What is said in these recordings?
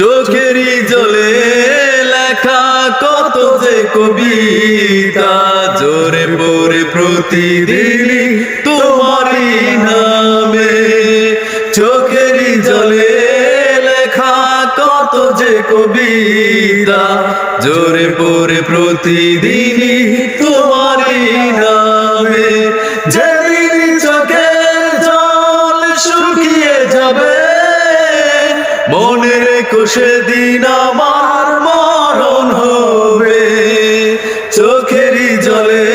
চোখেরই জলে লেখা কত যে কবিতা, জোরে পড়ে প্রতিদিনই তোমারই নামে। চোখেরই জলে লেখা কত যে কবিতা, জোরে পড়ে প্রতিদিনই তোমারই নামে। যেদিন চোখের জল শুকিয়ে যাবে মনে রেখো সেদিন আমার মরণ হবে। চোখেরই জলে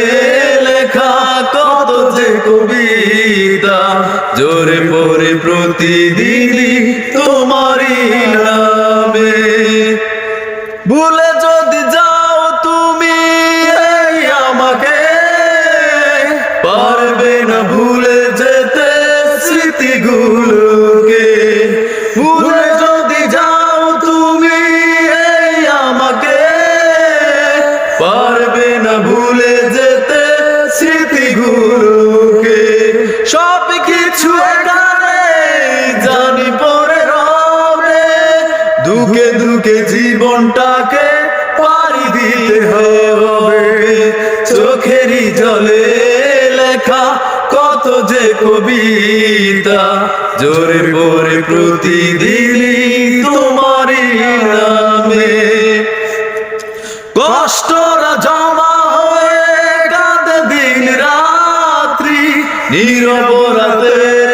লেখা কত যে কবিতা, জোরে পড়ে প্রতিদিনই তোমারই নামে। ভুলে যদি যাও তুমি আমাকে, পারবে না ভুলে যেতে স্মৃতিগুলোকে দুকে জীবনটাকে পারি দিতে হবে। চোখেরই জলে লেখা কত যে কবিতা, জোরে পরে প্রতিদিনই তোমারই নামে। কষ্টরা জমা হয়ে কাঁদে দিন রাত্রি নিরপরাধের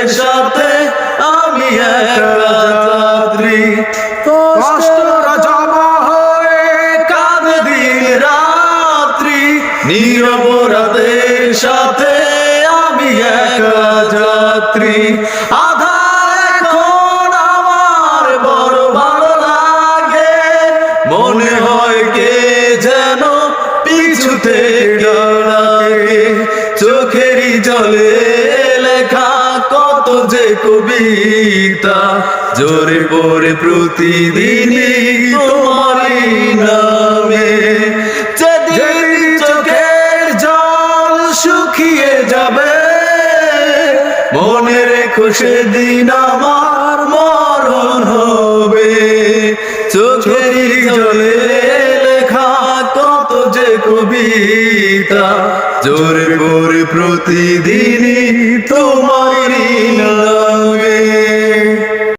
নিরপরাধের সাথে আমি একা যাত্রী। আধার এখন আমার বড় ভালো লাগে। মনে হয় কে যেন পিছু থেকে চোখেরই জলে লেখা কত যে কবিতা। জোরে পড়ে প্রতিদিনই যাবে মনের খুশি দিন আমার মরণ হবে। চোখের জলে লেখা কত যে কবিতা, জোরে পড়ে প্রতিদিনই তোমার নাম